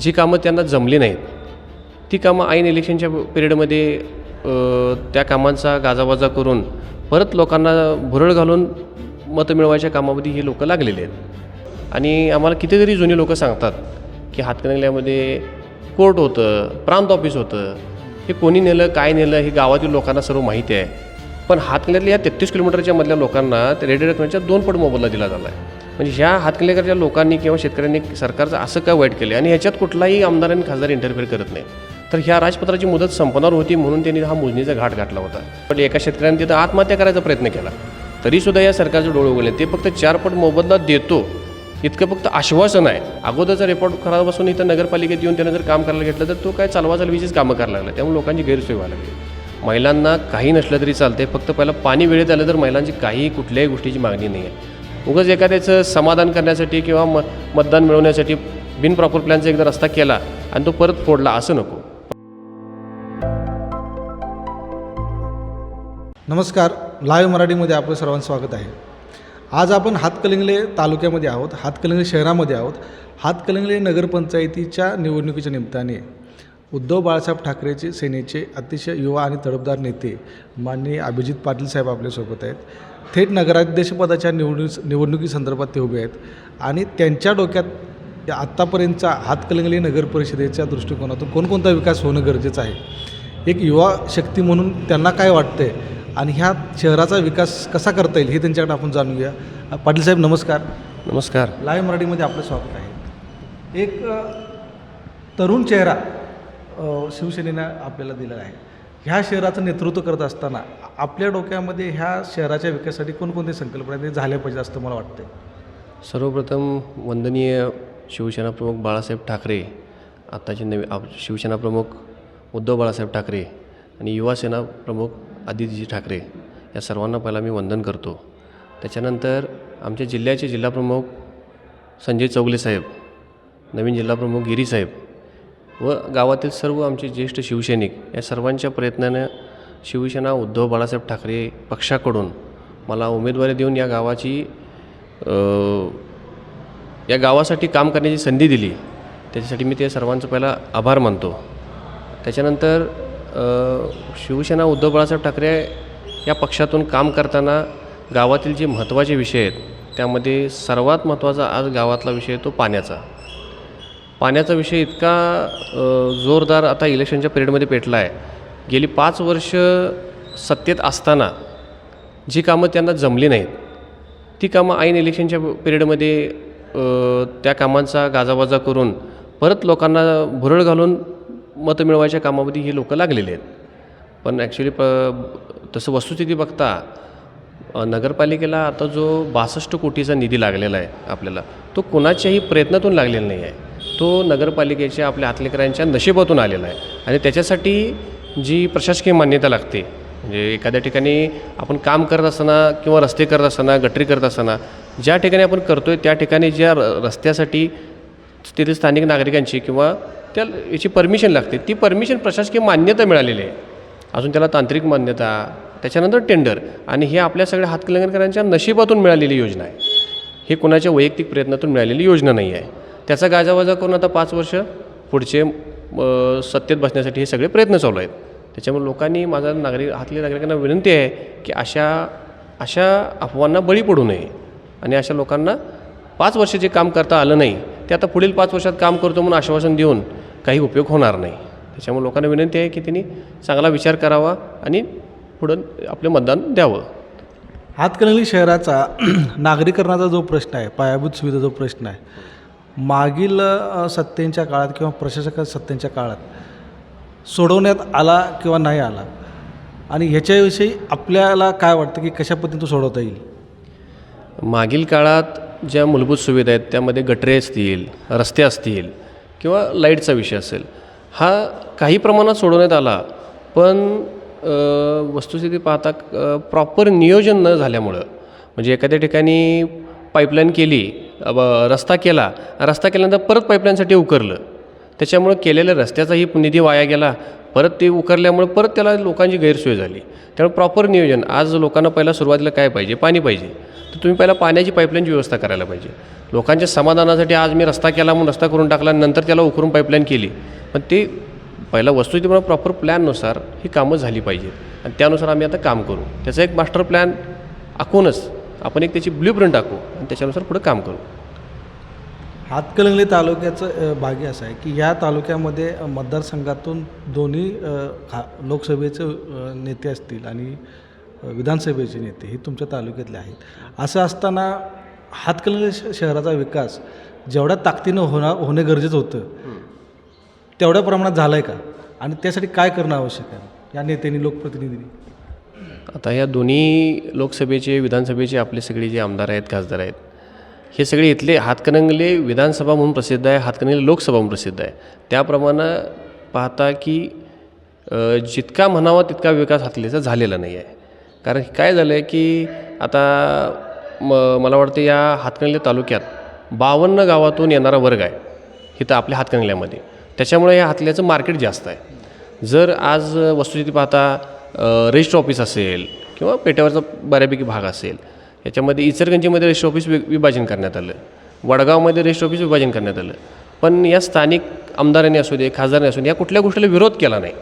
जी कामं त्यांना जमली नाहीत. ती कामं ऐन इलेक्शनच्या पिरियडमध्ये त्या कामांचा गाजावाजा करून परत लोकांना भुरळ घालून मतं मिळवायच्या कामामध्ये ही लोकं लागलेली आहेत. आणि आम्हाला कितीतरी जुनी लोकं सांगतात की हातकणंगल्यामध्ये कोर्ट होतं प्रांत ऑफिस होतं. हे कोणी नेलं काय नेलं हे गावातील लोकांना सर्व माहिती आहे. पण हातकणंगल्यातल्या या तेहतीस किलोमीटरच्या मधल्या लोकांना रेडिओ रकमेच्या दोन पट मोबदला दिला झाला आहे म्हणजे ह्या हातकलेकरच्या लोकांनी किंवा शेतकऱ्यांनी सरकारचं असं काय वाईट केलं आणि ह्याच्यात कुठलाही आमदार आणि खासदार इंटरफेअर करत नाही. तर ह्या राजपत्राची मुदत संपणार होती म्हणून त्यांनी हा मोजणीचा घाट घातला होता. पण एका शेतकऱ्याने तिथं आत्महत्या करायचा प्रयत्न केला. तरीसुद्धा या सरकारचे डोळे उघडले. ते फक्त चार पट मोबदला देतो. इतकं फक्त आश्वासन आहे. अगोदरचा रिपोर्ट खराब असून इथं नगरपालिकेत येऊन त्यानं जर काम करायला घेतलं तर तो काय चालवा चालवीचीच कामं करायला लागला. त्यामुळे लोकांची गैरसोय व्हायला लागली. महिलांना काही नसलं तरी चालते फक्त पहिला पाणी वेळेत आलं तर महिलांची काही कुठल्याही गोष्टीची मागणी नाही आहे उगाच एखाद्याचं समाधान करण्यासाठी किंवा म मतदान मिळवण्यासाठी बिनप्रॉपर प्लॅनचा एकदा रस्ता केला आणि तो परत फोडला असं नको. नमस्कार. लाईव्ह मराठीमध्ये आपलं सर्वांचं स्वागत आहे. आज आपण हातकलिंगले तालुक्यामध्ये आहोत हातकलिंगले शहरामध्ये आहोत. हातकलिंगले नगरपंचायतीच्या निवडणुकीच्या निमित्ताने उद्धव बाळासाहेब ठाकरेचे सेनेचे अतिशय युवा आणि तडफदार नेते माननीय अभिजित पाटील साहेब आपल्यासोबत आहेत. थेट नगराध्यक्षपदाच्या निवडणुक निवडणुकीसंदर्भात ते उभे आहेत. आणि त्यांच्या डोक्यात आत्तापर्यंतचा हातकलिंगले नगर परिषदेच्या दृष्टिकोनातून कोणकोणता विकास होणं गरजेचं आहे? एक युवा शक्ती म्हणून त्यांना काय वाटतंय? आणि ह्या शहराचा विकास कसा करता येईल हे त्यांच्याकडे आपण जाणूया. अ, पाटील साहेब नमस्कार. नमस्कार. लाईव्ह मराठीमध्ये आपलं स्वागत आहे. एक तरुण चेहरा शिवसेनेनं आपल्याला दिलेला आहे. ह्या शहराचं नेतृत्व करत असताना आपल्या डोक्यामध्ये ह्या शहराच्या विकासासाठी कोणकोणते संकल्पना ते झाल्या पाहिजे असं मला वाटतं सर्वप्रथम वंदनीय शिवसेना प्रमुख बाळासाहेब ठाकरे आत्ताचे नवी आप शिवसेना प्रमुख उद्धव बाळासाहेब ठाकरे आणि युवासेना प्रमुख आदित्यजी ठाकरे या सर्वांना पहिला मी वंदन करतो. त्याच्यानंतर आमच्या जिल्ह्याचे जिल्हाप्रमुख संजय चौगले साहेब नवीन जिल्हाप्रमुख गिरी साहेब व गावातील सर्व आमचे ज्येष्ठ शिवसैनिक या सर्वांच्या प्रयत्नानं शिवसेना उद्धव बाळासाहेब ठाकरे पक्षाकडून मला उमेदवारी देऊन या गावाची या गावासाठी काम करण्याची संधी दिली. त्याच्यासाठी मी ते सर्वांचं पहिला आभार मानतो. त्याच्यानंतर शिवसेना उद्धव बाळासाहेब ठाकरे या पक्षातून काम करताना गावातील जे महत्त्वाचे विषय आहेत त्यामध्ये सर्वात महत्त्वाचा आज गावातला विषय आहे तो पाण्याचा. पाण्याचा विषय इतका जोरदार आता इलेक्शनच्या पिरियडमध्ये पेटला आहे. गेली पाच वर्ष सत्तेत असताना जी कामं त्यांना जमली नाहीत ती कामं ऐन इलेक्शनच्या पिरियडमध्ये त्या कामांचा गाजावाजा करून परत लोकांना भुरळ घालून मतं मिळवायच्या कामामध्ये ही लोकं लागलेली आहेत. पण ॲक्च्युली प तसं वस्तुस्थिती बघता नगरपालिकेला आता जो बासष्ट कोटीचा निधी लागलेला आहे आपल्याला तो कोणाच्याही प्रयत्नातून लागलेला नाही आहे. तो नगरपालिकेच्या आपल्या हातलेकरांच्या नशिबातून आलेला आहे. आणि त्याच्यासाठी जी प्रशासकीय मान्यता लागते म्हणजे एखाद्या ठिकाणी आपण काम करत असताना किंवा रस्ते करत असताना गटरी करत असताना ज्या ठिकाणी आपण करतो आहे त्या ठिकाणी ज्या र रस्त्यासाठी तिथे स्थानिक नागरिकांची किंवा त्या याची परमिशन लागते ती परमिशन प्रशासकीय मान्यता मिळालेली आहे. अजून त्याला तांत्रिक मान्यता त्याच्यानंतर टेंडर आणि हे आपल्या सगळ्या हातकलंगनकरांच्या नशिबातून मिळालेली योजना आहे. हे कोणाच्या वैयक्तिक प्रयत्नातून मिळालेली योजना नाही आहे. त्याचा गाजावाजा करून आता पाच वर्ष पुढचे सत्तेत बसण्यासाठी हे सगळे प्रयत्न चालू आहेत. त्याच्यामुळे लोकांनी माझा नागरिक हातल्या नागरिकांना विनंती आहे की अशा अशा अफवांना बळी पडू नये आणि अशा लोकांना पाच वर्ष जे काम करता आलं नाही ते आता पुढील पाच वर्षात काम करतो म्हणून आश्वासन देऊन काही उपयोग होणार नाही. त्याच्यामुळे लोकांना विनंती आहे की त्यांनी चांगला विचार करावा आणि पुढं आपलं मतदान द्यावं. हातकणली शहराचा नागरीकरणाचा जो प्रश्न आहे पायाभूत सुविधा जो प्रश्न आहे मागील सत्तेंच्या काळात किंवा प्रशासक सत्तेंच्या काळात सोडवण्यात आला किंवा नाही आला? आणि ह्याच्याविषयी आपल्याला काय वाटतं की कशा पद्धतीने तो सोडवता येईल? मागील काळात ज्या मूलभूत सुविधा आहेत त्यामध्ये गटरे असतील रस्ते असतील किंवा लाईटचा विषय असेल हा काही प्रमाणात सोडवण्यात आला. पण वस्तुस्थिती पाहता प्रॉपर नियोजन न झाल्यामुळं म्हणजे एखाद्या ठिकाणी पाईपलाईन केली ब- रस्ता केला. रस्ता केल्यानंतर परत पाईपलाईनसाठी उकरलं. त्याच्यामुळं केलेल्या रस्त्याचाही निधी वाया गेला. परत ते उकरल्यामुळे परत त्याला लोकांची गैरसोय झाली. त्यामुळे प्रॉपर नियोजन. आज लोकांना पहिला सुरुवातीला काय पाहिजे? पाणी पाहिजे. तर तुम्ही पहिला पाण्याची पाईपलाईनची व्यवस्था करायला पाहिजे. लोकांच्या समाधानासाठी आज मी रस्ता केला म्हणून रस्ता करून टाकला नंतर त्याला उकरून पाईपलाईन केली. पण ते पहिला वस्तुस्थिती प्रॉपर प्लॅननुसार ही कामं झाली पाहिजेत. आणि त्यानुसार आम्ही आता काम करू. त्याचा एक मास्टर प्लॅन आखूनच आपण एक त्याची ब्ल्यू प्रिंट टाकू त्याच्यानुसार पुढे काम करू. हातकलंगले तालुक्याचं भाग्य असं आहे की या तालुक्यामध्ये मतदारसंघातून दोन्ही खा लोकसभेचे नेते असतील आणि विधानसभेचे नेते हे तुमच्या तालुक्यातले आहेत. असं असताना हातकलंगले शहराचा विकास जेवढ्या ताकदीनं होणं होणे गरजेचं होतं तेवढ्या प्रमाणात झालं आहे का? आणि त्यासाठी काय करणं आवश्यक आहे या नेत्यांनी लोकप्रतिनिधींनी? आता या दोन्ही लोकसभेचे विधानसभेचे आपले सगळे जे आमदार आहेत खासदार आहेत हे सगळे इथले हातकणंगले विधानसभा म्हणून प्रसिद्ध आहे हातकणंगले लोकसभा म्हणून प्रसिद्ध आहे. त्याप्रमाणे पाहता की जितका म्हणावा तितका विकास हातलेचा झालेला नाही आहे. कारण काय झालं आहे की आता म मला वाटतं या हातकणंगले तालुक्यात बावन्न गावातून येणारा वर्ग आहे इथं आपल्या हातकणंगल्यामध्ये. त्याच्यामुळे या हातल्याचं मार्केट जास्त आहे. जर आज वस्तुस्थिती पाहता रजिस्टर ऑफिस असेल किंवा पेट्यावरचा बऱ्यापैकी भाग असेल याच्यामध्ये इचरगंजीमध्ये रजिस्टर ऑफिस वि विभाजन करण्यात आलं. वडगावमध्ये रजिस्टर ऑफिस विभाजन करण्यात आलं. पण या स्थानिक आमदारांनी असू दे खासदारांनी असू दे या कुठल्या गोष्टीला विरोध केला नाही.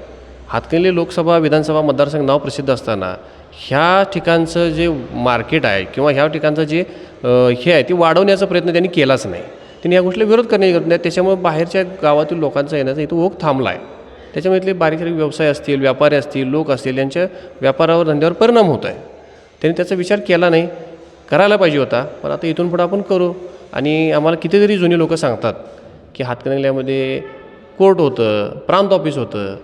हातकणली लोकसभा विधानसभा मतदारसंघ नाव प्रसिद्ध असताना ह्या ठिकाणचं जे मार्केट आहे किंवा ह्या ठिकाणचं जे हे आहे ते वाढवण्याचा प्रयत्न त्यांनी केलाच नाही. त्यांनी या गोष्टीला विरोध करण्याची गरज नाही. त्याच्यामुळे बाहेरच्या गावातील लोकांचा येण्याचा इथं ओघ थांबला आहे त्याच्यामुळे इथले बारीक सारीक व्यवसाय असतील व्यापारी असतील लोक असतील यांच्या व्यापारावर धंद्यावर परिणाम होत आहे. त्यांनी त्याचा विचार केला नाही करायला पाहिजे होता पण आता इथून पुढं आपण करू. आणि आम्हाला कितीतरी जुनी लोकं सांगतात की हातकणंगल्यामध्ये कोर्ट होतं प्रांत ऑफिस होतं.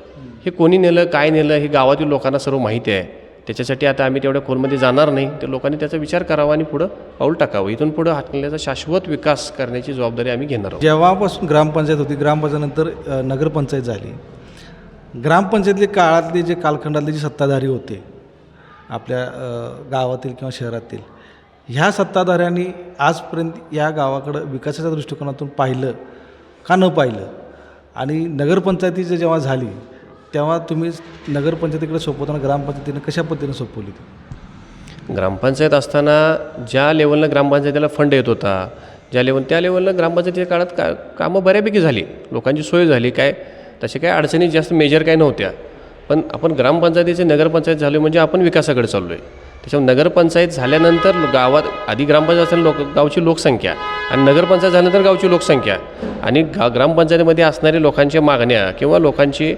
हे कोणी नेलं काय नेलं हे गावातील लोकांना सर्व माहिती आहे. त्याच्यासाठी आता आम्ही तेवढ्या खोलमध्ये जाणार नाही. तर लोकांनी त्याचा विचार करावा आणि पुढं पाऊल टाकावं. इथून पुढं हातकणल्याचा शाश्वत विकास करण्याची जबाबदारी आम्ही घेणार आहोत. जेव्हापासून ग्रामपंचायत होती ग्रामपंचायतनंतर नगरपंचायत झाली. ग्रामपंचायतली काळातले जे कालखंडातले जे सत्ताधारी होते आपल्या गावातील किंवा शहरातील ह्या सत्ताधाऱ्यांनी आजपर्यंत या गावाकडं विकासाच्या दृष्टिकोनातून पाहिलं का न पाहिलं? आणि नगरपंचायतीचं जेव्हा झाली तेव्हा तुम्ही नगरपंचायतीकडे सोपवताना ग्रामपंचायतीनं कशा पद्धतीने सोपवली ती? ग्रामपंचायत असताना ज्या लेवलनं ग्रामपंचायतीला फंड येत होता ज्या लेवल त्या लेवलनं ग्रामपंचायतीच्या काळात का कामं बऱ्यापैकी झाली. लोकांची सोय झाली. काय तसे काय अडचणी जास्त मेजर काय नव्हत्या. पण आपण ग्रामपंचायतीचे नगरपंचायत झालो म्हणजे आपण विकासाकडे चाललो आहे त्याच्यामुळे नगरपंचायत झाल्यानंतर गावात आधी ग्रामपंचायत असताना लोक गावची लोकसंख्या आणि नगरपंचायत झाल्यानंतर गावची लोकसंख्या आणि गा ग्रामपंचायतीमध्ये असणाऱ्या लोकांच्या मागण्या किंवा लोकांची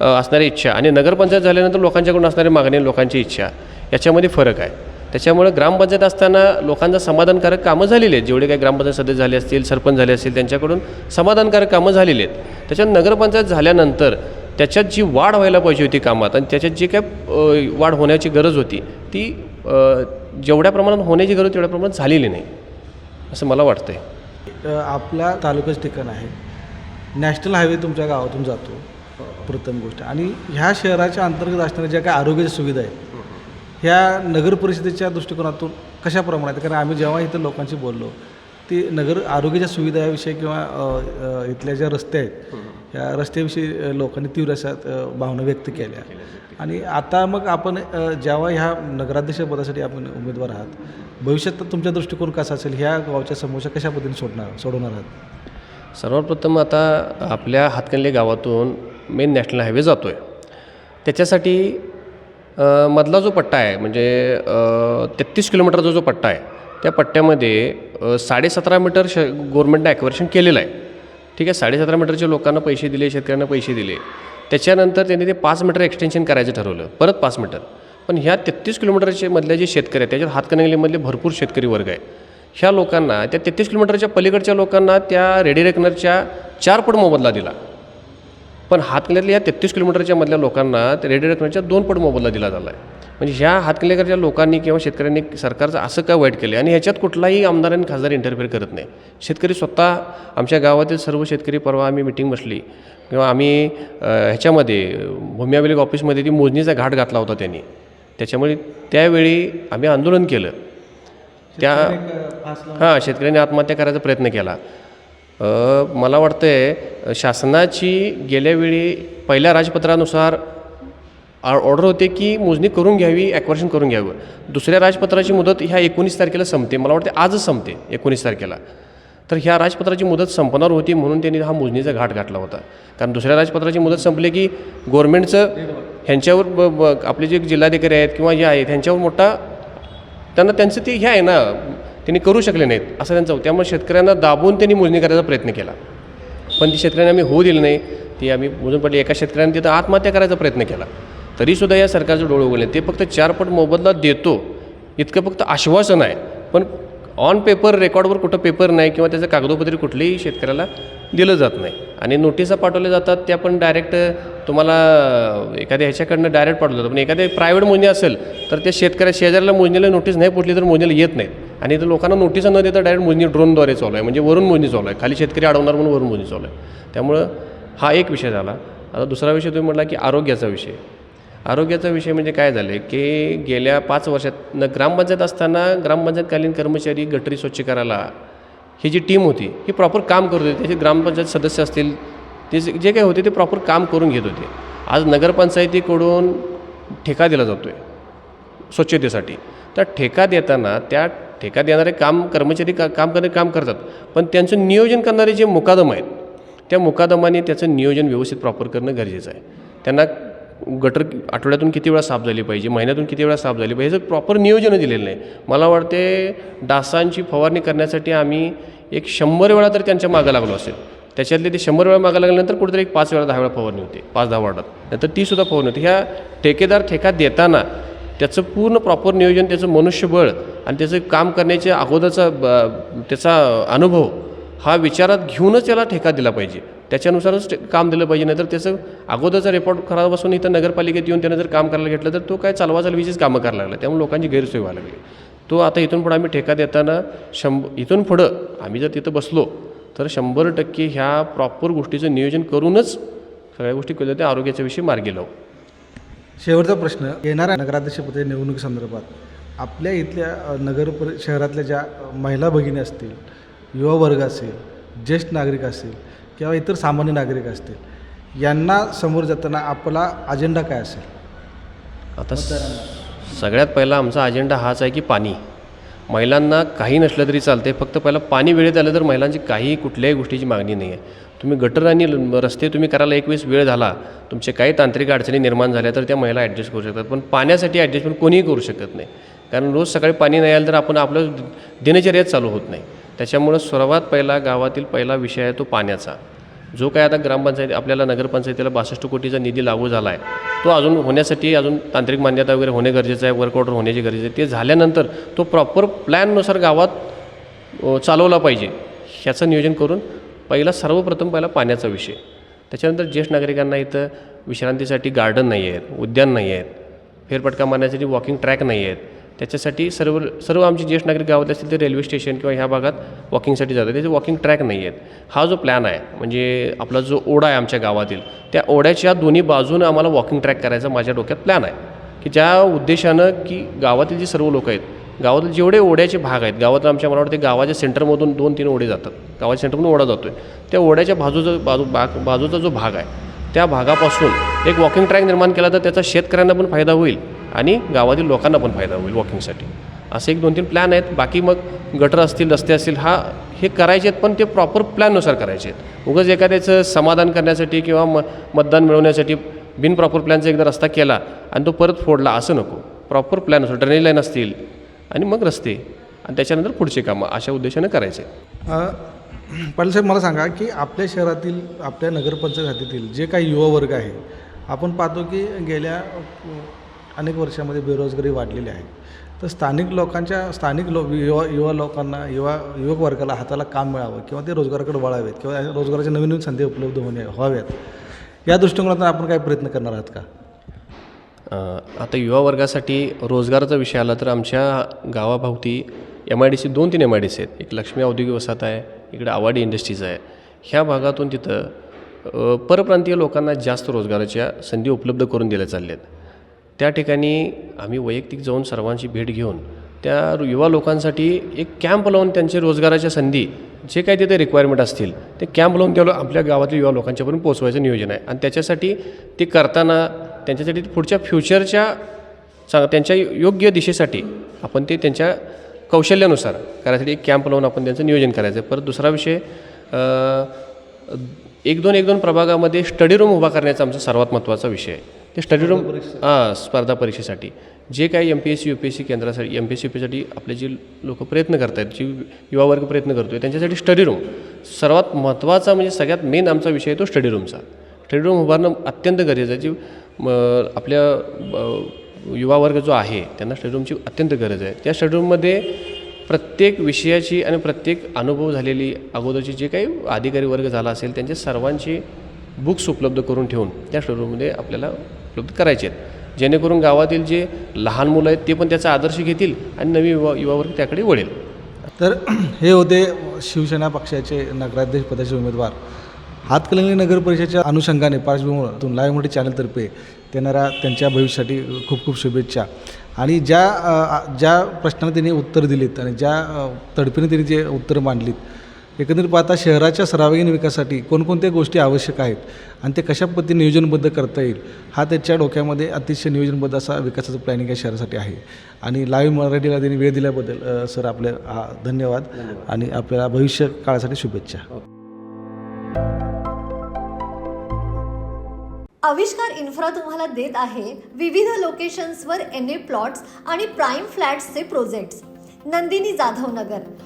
असणारी इच्छा आणि नगरपंचायत झाल्यानंतर लोकांच्याकडून असणारी मागणी लोकांची इच्छा याच्यामध्ये फरक आहे. त्याच्यामुळे ग्रामपंचायत असताना लोकांचं समाधानकारक कामं झालेली आहेत. जेवढे काही ग्रामपंचायत सदस्य झाले असतील सरपंच झाले असतील त्यांच्याकडून समाधानकारक कामं झालेली आहेत. त्याच्यात नगरपंचायत झाल्यानंतर त्याच्यात जी वाढ व्हायला पाहिजे होती कामात आणि त्याच्यात जी काय वाढ होण्याची गरज होती ती जेवढ्या प्रमाणात होण्याची गरज तेवढ्या प्रमाणात झालेली नाही असं मला वाटतं आहे अ, आपल्या तालुक्याचं ठिकाण आहे. नॅशनल हायवे तुमच्या गावातून जातो प्रथम गोष्ट. आणि ह्या शहराच्या अंतर्गत असणाऱ्या ज्या काही आरोग्याच्या सुविधा आहेत ह्या नगर परिषदेच्या दृष्टिकोनातून कशा प्रमाणात कारण आम्ही जेव्हा इथं लोकांशी बोललो ती नगर आरोग्याच्या सुविधाविषयी किंवा इथल्या ज्या रस्ते आहेत या रस्त्याविषयी लोकांनी तीव्र अशा भावना व्यक्त केल्या. आणि आता मग आपण जेव्हा ह्या नगराध्यक्ष पदासाठी आपण उमेदवार आहात भविष्यात तुमचा दृष्टिकोन कसा असेल? ह्या गावच्या समस्या कशा पद्धतीने सोडणार सोडवणार आहात? सर्वप्रथम आता आपल्या हातकणले गावातून मेन नॅशनल हायवे जातो आहे त्याच्यासाठी मधला जो पट्टा आहे म्हणजे तेहत्तीस किलोमीटरचा जो पट्टा आहे त्या पट्ट्यामध्ये साडेसतरा मीटर श गव्हर्मेंटनं ॲक्वरेशन केलेलं आहे. ठीक आहे? साडेसतरा मीटरच्या लोकांना पैसे दिले शेतकऱ्यांना पैसे दिले. त्याच्यानंतर त्यांनी ते पाच मीटर एक्सटेन्शन करायचं ठरवलं. परत पाच मीटर. पण ह्या तेहत्तीस किलोमीटरचे मधल्या जे शेतकरी आहेत त्याच्यात हातकणंगलेमधले भरपूर शेतकरी वर्ग आहे ह्या लोकांना त्या तेहतीस किलोमीटरच्या पलीकडच्या लोकांना त्या रेडी रेकनरच्या चार पट मोबदला दिला. पण हातकणल्यातल्या या तेहतीस किलोमीटरच्या मधल्या लोकांना त्या रेडी रेकनरच्या दोन पट मोबदला दिला झाला आहे म्हणजे ह्या हातकणलेकरच्या लोकांनी किंवा शेतकऱ्यांनी सरकारचं असं काय वाईट केलं आणि ह्याच्यात कुठलाही आमदार आणि खासदार इंटरफेअर करत नाही. शेतकरी स्वतः आमच्या गावातील सर्व शेतकरी परवा आम्ही मिटिंग बसली. किंवा आम्ही ह्याच्यामध्ये भूमी अभिलेख ऑफिसमध्ये ती मोजणीचा घाट घातला होता त्यांनी. त्याच्यामुळे त्यावेळी आम्ही आंदोलन केलं. त्या हां शेतकऱ्यांनी आत्महत्या करायचा प्रयत्न केला. मला वाटतंय शासनाची गेल्या वेळी पहिल्या राजपत्रानुसार ऑर्डर होते की मोजणी करून घ्यावी ॲक्वर्शन करून घ्यावं. दुसऱ्या राजपत्राची मुदत ह्या एकोणीस तारखेला संपते. मला वाटते आजच संपते एकोणीस तारखेला. तर ह्या राजपत्राची मुदत संपणार होती म्हणून त्यांनी हा मोजणीचा घाट घातला होता. कारण दुसऱ्या राजपत्राची मुदत संपली की गव्हर्मेंटचं ह्यांच्यावर ब ब आपले जे जिल्हाधिकारी आहेत किंवा जे आहेत ह्यांच्यावर मोठा त्यांना त्यांचं ते हे आहे ना त्यांनी करू शकले नाहीत असं त्यांचं होतं. त्यामुळे शेतकऱ्यांना दाबून त्यांनी मोजणी करायचा प्रयत्न केला. पण ती शेतकऱ्यांनी आम्ही होऊ दिली नाही. ती आम्ही मोजून पडली. एका शेतकऱ्याने तिथं आत्महत्या करायचा प्रयत्न केला. तरीसुद्धा या सरकारचे डोळे उघडले. ते फक्त चार पट मोबदला देतो. इतकं फक्त आश्वासन आहे. पण ऑन पेपर रेकॉर्डवर कुठं पेपर नाही किंवा त्याचं कागदोपत्री कुठलेही शेतकऱ्याला दिलं जात नाही. आणि नोटिसा पाठवल्या जातात त्या पण डायरेक्ट तुम्हाला एखाद्या ह्याच्याकडनं डायरेक्ट पाठवलं जातं. पण एखाद्या प्रायव्हेट मोजणी असेल तर त्या शेतकऱ्या शेजाऱ्याला मोजणीला नोटीस नाही पोचली तर मोजणीला येत नाहीत. आणि इथं लोकांना नोटिसा न देता डायरेक्ट मोजणी ड्रोनद्वारे चालू आहे. म्हणजे वरून मोजणी चालू आहे. खाली शेतकरी अडवणार म्हणून वरून मोजणी चालू आहे. त्यामुळं हा एक विषय झाला. आता दुसरा विषय तुम्ही म्हटला की आरोग्याचा विषय. आरोग्याचा विषय म्हणजे काय झालं आहे की गेल्या पाच वर्षात न ग्रामपंचायत असताना ग्रामपंचायतकालीन कर्मचारी गटरी स्वच्छ करायला ही जी टीम होती ही प्रॉपर काम करत होती. त्याचे ग्रामपंचायत सदस्य असतील ते जे काही होते ते प्रॉपर काम करून घेत होते. आज नगरपंचायतीकडून ठेका दिला जातो आहे स्वच्छतेसाठी. तर ठेका देताना त्या ठेका देणारे काम कर्मचारी का काम करणारे काम करतात. पण त्यांचं नियोजन करणारे जे मुकादम आहेत त्या मुकादमाने त्याचं नियोजन व्यवस्थित प्रॉपर करणं गरजेचं आहे. त्यांना गटर आठवड्यातून किती वेळा साफ झाली पाहिजे महिन्यातून किती वेळा साफ झाली पाहिजे ह्याचं प्रॉपर नियोजन दिलेलं नाही. मला वाटते डासांची फवारणी करण्यासाठी आम्ही एक शंभर वेळा तर त्यांच्या मागं लागलो असेल. त्याच्यातले ते शंभर वेळा मागं लागल्यानंतर कुठेतरी एक पाच वेळा दहा वेळा फवारणी होते पाच दहा वार्डात नंतर तीसुद्धा फवारणी होती. ह्या ठेकेदार ठेका देताना त्याचं पूर्ण प्रॉपर नियोजन त्याचं मनुष्यबळ आणि त्याचं काम करण्याच्या अगोदरचा ब- त्याचा अनुभव हा विचारात घेऊनच त्याला ठेका दिला पाहिजे. त्याच्यानुसारच काम दिलं पाहिजे नाहीतर त्याचं अगोदरचा रिपोर्ट खराब असून इथं नगरपालिकेत येऊन त्यानं जर काम करायला घेतलं तर तो काय चालवा चालवीचीच कामं करायला लागला. त्यामुळे लोकांची गैरसोय व्हायला लागली. तो आता इथून पुढं आम्ही ठेका देताना शंभ इथून पुढं आम्ही जर तिथं बसलो तर शंभर टक्के ह्या प्रॉपर गोष्टीचं नियोजन करूनच सगळ्या गोष्टी केल्या त्या आरोग्याच्या विषयी मार्गी लावू. शेवटचा प्रश्न येणाऱ्या नगराध्यक्षपदी निवडणुकीसंदर्भात आपल्या इथल्या नगर शहरातल्या ज्या महिला भगिनी असतील युवा वर्ग असेल ज्येष्ठ नागरिक असेल किंवा इतर सामान्य नागरिक असतील यांना समोर जाताना आपला अजेंडा काय असेल? आता सगळ्यात पहिला आमचा अजेंडा हाच आहे की पाणी. महिलांना काही नसलं तरी चालते फक्त पहिला पाणी वेळेत आलं तर महिलांची काही कुठल्याही गोष्टीची मागणी नाही आहे. तुम्ही गटर आणि रस्ते तुम्ही करायला एक वेळेस वेळ झाला तुमचे काही तांत्रिक अडचणी निर्माण झाल्या तर त्या महिला ॲडजस्ट करू शकतात. पण पाण्यासाठी ॲडजस्टमेंट कोणीही करू शकत नाही. कारण रोज सकाळी पाणी नाही आलं तर आपण आपलं दिनचर्यात चालू होत नाही. त्याच्यामुळं सर्वात पहिला गावातील पहिला विषय आहे तो पाण्याचा. जो काय आता ग्रामपंचायत आपल्याला नगरपंचायतीला बासष्ट कोटीचा निधी लागू झाला आहे तो अजून होण्यासाठी अजून तांत्रिक मान्यता वगैरे होणे गरजेचं आहे वर्क ऑर्डर होण्याची गरजेचं आहे. ते झाल्यानंतर तो प्रॉपर प्लॅननुसार गावात चालवला पाहिजे ह्याचं नियोजन करून पहिला सर्वप्रथम पहिला पाण्याचा विषय. त्याच्यानंतर ज्येष्ठ नागरिकांना इथं विश्रांतीसाठी गार्डन नाही आहेत उद्यान नाही आहेत फेरपटका मारण्यासाठी वॉकिंग ट्रॅक नाही आहेत त्याच्यासाठी सर्व सर्व आमचे ज्येष्ठ नागरिक गावात असतील ते रेल्वे स्टेशन किंवा ह्या भागात वॉकिंगसाठी जातात. त्याचे वॉकिंग ट्रॅक नाही आहेत. हा जो प्लॅन आहे म्हणजे आपला जो ओढा आहे आमच्या गावातील त्या ओढ्याच्या दोन्ही बाजूनं आम्हाला वॉकिंग ट्रॅक करायचा माझ्या डोक्यात प्लॅन आहे. की ज्या उद्देशानं की गावातील जे सर्व लोक आहेत गावातील जेवढे ओढ्याचे भाग आहेत गावात आमच्या मला वाटते गावाच्या सेंटरमधून दोन तीन ओढे जातात. गावाच्या सेंटरमधून ओढा जातो आहे त्या ओढ्याच्या बाजूचा बाजू भाग बाजूचा जो भाग आहे त्या भागापासून एक वॉकिंग ट्रॅक निर्माण केला तर त्याचा शेतकऱ्यांना पण फायदा होईल. आणि गावातील लोकांना पण फायदा होईल वॉकिंगसाठी असे एक दोन तीन प्लॅन आहेत. बाकी मग गटर असतील रस्ते असतील हा हे करायचे आहेत पण ते प्रॉपर प्लॅननुसार करायचे आहेत. उगाच एखाद्याचं समाधान करण्यासाठी किंवा म मतदान मिळवण्यासाठी बिन प्रॉपर प्लॅनचा एकदा रस्ता केला आणि तो परत फोडला असं नको. प्रॉपर प्लॅननुसार ड्रेनेज लाईन असतील आणि मग रस्ते आणि त्याच्यानंतर पुढचे कामं अशा उद्देशानं करायचे पाटील साहेब मला सांगा की आपल्या शहरातील आपल्या नगरपंचायत हातीतील जे काही युवा वर्ग आहे आपण पाहतो की गेल्या अनेक वर्षामध्ये बेरोजगारी वाढलेली आहे. तर स्थानिक लोकांच्या स्थानिक लो युवा युवा लोकांना युवा युवक वर्गाला हाताला काम मिळावं किंवा ते रोजगाराकडे वळावेत किंवा रोजगाराच्या नवीन नवीन संधी उपलब्ध होणे व्हाव्यात या दृष्टिकोनातून आपण काय प्रयत्न करणार आहात का? आता युवा वर्गासाठी रोजगाराचा विषय आला तर आमच्या गावाभोवती एम आय डी सी दोन तीन एम आय डी सी आहेत. एक लक्ष्मी औद्योगिक वसाहत आहे इकडे आवाडी इंडस्ट्रीज आहे. ह्या भागातून तिथं परप्रांतीय लोकांना जास्त रोजगाराच्या संधी उपलब्ध करून दिल्या चालल्या आहेत त्या ठिकाणी आम्ही वैयक्तिक जाऊन सर्वांची भेट घेऊन त्या युवा लोकांसाठी एक कॅम्प लावून त्यांचे रोजगाराच्या संधी जे काही तिथे रिक्वायरमेंट असतील ते कॅम्प लावून त्या आपल्या गावातील युवा लोकांच्यापर्यंत पोचवायचं नियोजन आहे. आणि त्याच्यासाठी ते करताना त्यांच्यासाठी पुढच्या फ्युचरच्या चांग त्यांच्या योग्य दिशेसाठी आपण ते त्यांच्या कौशल्यानुसार करायसाठी एक कॅम्प लावून आपण त्यांचं नियोजन करायचं. आहे परत दुसरा विषय एक दोन एक दोन प्रभागामध्ये स्टडी रूम उभा करण्याचा आमचा सर्वात महत्त्वाचा विषय आहे. ते स्टडी रूम हां स्पर्धा परीक्षेसाठी. जे काही M P S C U P S C केंद्रासाठी M P S C U P साठी आपले जे लोक प्रयत्न करत आहेत जी युवा वर्ग प्रयत्न करतो आहे त्यांच्यासाठी स्टडी रूम सर्वात महत्त्वाचा म्हणजे सगळ्यात मेन आमचा विषय आहे तो स्टडी रूमचा स्टडी रूम उभारणं अत्यंत गरजेचं आहे. जी आपल्या युवा वर्ग जो आहे त्यांना स्टडी रूमची अत्यंत गरज आहे. त्या स्टडी रूममध्ये प्रत्येक विषयाची आणि प्रत्येक अनुभव झालेली अगोदरची जे काही अधिकारी वर्ग झाला असेल त्यांच्या सर्वांची बुक्स उपलब्ध करून ठेवून त्या स्टडी रूममध्ये आपल्याला उपलब्ध करायचे आहेत. जेणेकरून गावातील जे लहान मुलं आहेत ते पण त्याचा आदर्श घेतील आणि नवी युवा युवावर्ग त्याकडे वळेल. तर हे होते शिवसेना पक्षाचे नगराध्यक्ष पदाचे उमेदवार. हातकलंगली नगर परिषदेच्या अनुषंगाने पार्श्वभूमीतून लाईव्ह मोठी चॅनलतर्फे त्यांना त्यांच्या भविष्यासाठी खूप खूप शुभेच्छा. आणि ज्या ज्या प्रश्नांना त्यांनी उत्तर दिलीत आणि ज्या अ, तडफीने त्यांनी जे उत्तर मांडलीत एकंदरीत पाहता शहराच्या सर्वांगीण विकासासाठी कोणकोणत्या गोष्टी आवश्यक आहेत आणि ते कशा पद्धतीने नियोजनबद्ध करता येईल हा त्याच्या डोक्यामध्ये अतिशय नियोजनबद्ध असा विकासाचं प्लॅनिंग या शहरासाठी आहे. आणि लाईव्ह मराठीला त्यांनी वेळ दिल्याबद्दल सर आपले आ, धन्यवाद. आणि आपल्याला भविष्य काळासाठी शुभेच्छा. आविष्कार इन्फ्रा तुम्हाला देत आहे विविध लोकेशन्सवर एन ए प्लॉट्स आणि प्राईम फ्लॅट्सचे प्रोजेक्ट्स नंदिनी जाधव नगर